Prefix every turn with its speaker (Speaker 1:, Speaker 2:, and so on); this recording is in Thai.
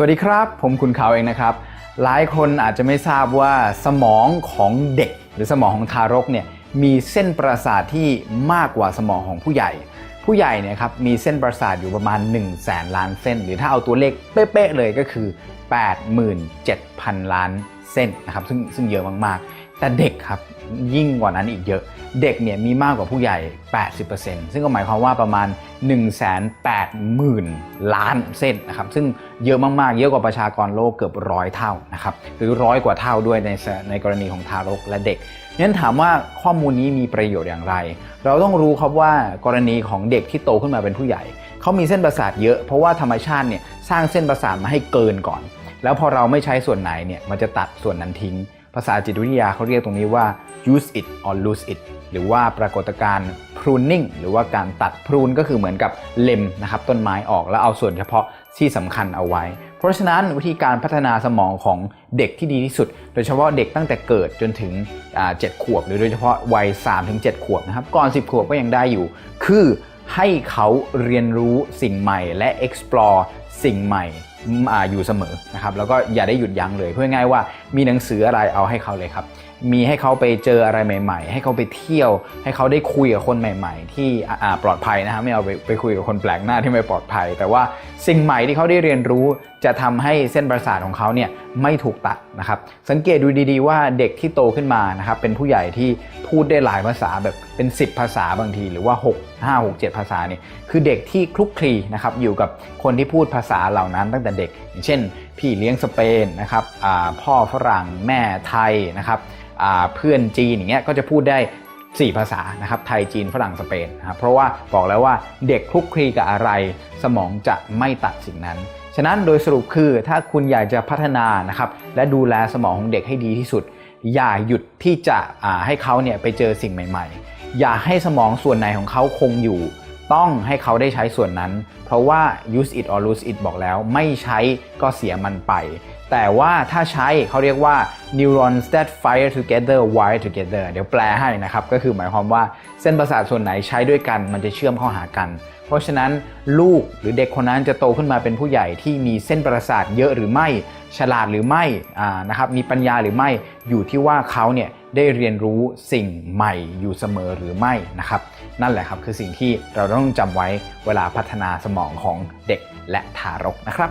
Speaker 1: สวัสดีครับ ผมคุณเขาเองนะครับ หลายคนอาจจะไม่ทราบว่าสมองของเด็ก หรือสมองของทารกเนี่ยมีเส้นประสาทที่มากกว่าสมองของผู้ใหญ่ ผู้ใหญ่เนี่ยครับมีเส้นประสาทอยู่ประมาณ 1 0 0 0 0แสนล้านเส้น หรือถ้าเอาตัวเลขเป๊ะๆเลยก็คือ 87,000 ล้านเส้นนะครับซึ่งซึ่งเยอะมากๆ แต่เด็กครับยิ่งกว่านั้นอีกเยอะ เด็กเนี่ยมีมากกว่าผู้ใหญ่ 80%ซึ่งก็หมายความว่าประมาณ 180,000 ล้านเส้นนะครับ ซึ่งเยอะมากๆ เยอะกว่าประชากรโลกเกือบร้อยเท่านะครับ หรือร้อยกว่าเท่าด้วยในในกรณีของทารกและเด็กงั้นถามว่าข้อมูลนี้มีประโยชน์อย่างไร เราต้องรู้ครับว่ากรณีของเด็กที่โตขึ้นมาเป็นผู้ใหญ่ เขามีเส้นประสาทเยอะ เพราะว่าธรรมชาติเนี่ยสร้างเส้นประสาทมาให้เกินก่อน แล้วพอเราไม่ใช้ส่วนไหนเนี่ยมันจะตัดส่วนนั้นทิ้ง ภาษาจิตวิทยาเขาเรียกตรงนี้ว่า use it or lose it หรือว่าปรากฏการณ์ pruning หรือว่าการตัด prune ก็คือเหมือนกับเล็มนะครับต้นไม้ออกแล้วเอาส่วนเฉพาะที่สำคัญเอาไว้ เพราะฉะนั้นวิธีการพัฒนาสมองของเด็กที่ดีที่สุด โดยเฉพาะเด็กตั้งแต่เกิดจนถึงเจ็ดขวบ หรือโดยเฉพาะวัย3ถึง7ขวบนะครับก่อน 10 ขวบก็ยังได้อยู่ คือให้เขาเรียนรู้สิ่งใหม่และ explore สิ่งใหม่ อยู่เสมอนะครับแล้วก็อย่าได้หยุดยั้งเลยเพื่อง่ายว่ามีหนังสืออะไรเอาให้เขาเลยครับมีให้เขาไปเจออะไรใหม่ ๆ ให้เขาไปเที่ยว ให้เขาได้คุยกับคนใหม่ ๆ ที่ปลอดภัยนะครับไม่เอาไปไปคุยกับคนแปลกหน้าที่ไม่ปลอดภัย แต่ว่าสิ่งใหม่ที่เขาได้เรียนรู้จะทำให้เส้นประสาทของเขาเนี่ยไม่ถูกตัดนะครับสังเกตดูดีๆ ว่าเด็กที่โตขึ้นมานะครับเป็นผู้ใหญ่ที่พูดได้หลายภาษาแบบเป็น 10 ภาษาบางที หรือว่า 6 5 6 7 ภาษาเนี่ยคือเด็กที่คลุกคลีนะครับอยู่กับคนที่พูดภาษาเหล่านั้นตั้งแต่เด็ก อย่างเช่น พี่เลี้ยงสเปนนะครับพ่อฝรั่งแม่ไทยนะครับ เพื่อนจีนอย่างเงี้ยก็จะพูดได้ 4 ภาษานะครับไทยจีนฝรั่งสเปนนะเพราะว่าบอกแล้วว่าเด็กคลุกคลีกับอะไร สมองจะไม่ตัดสิ่งนั้นฉะนั้นโดยสรุปคือถ้าคุณอยากจะพัฒนานะครับและดูแลสมองของเด็กให้ดีที่สุด อย่าหยุดที่จะให้เขาเนี่ยไปเจอสิ่งใหม่ ๆ อย่าให้สมองส่วนไหนของเขาคงอยู่ ต้องให้เขาได้ใช้ส่วนนั้น เพราะว่า use it or lose it บอกแล้ว ไม่ใช้ก็เสียมันไป แต่ว่าถ้าใช้เขาเรียกว่า neurons that fire together wire together เดี๋ยวแปลให้นะครับ ก็คือหมายความว่าเส้นประสาทส่วนไหนใช้ด้วยกันมันจะเชื่อมเข้าหากัน เพราะฉะนั้นลูกหรือเด็กคนนั้นจะโตขึ้นมาเป็นผู้ใหญ่ที่มีเส้นประสาทเยอะหรือไม่ฉลาดหรือไม่นะครับมีปัญญาหรือไม่อยู่ที่ว่าเขาเนี่ยได้เรียนรู้สิ่งใหม่อยู่เสมอหรือไม่นะครับ นั่นแหละครับคือสิ่งที่เราต้องจำไว้เวลาพัฒนาสมองของเด็กและทารกนะครับ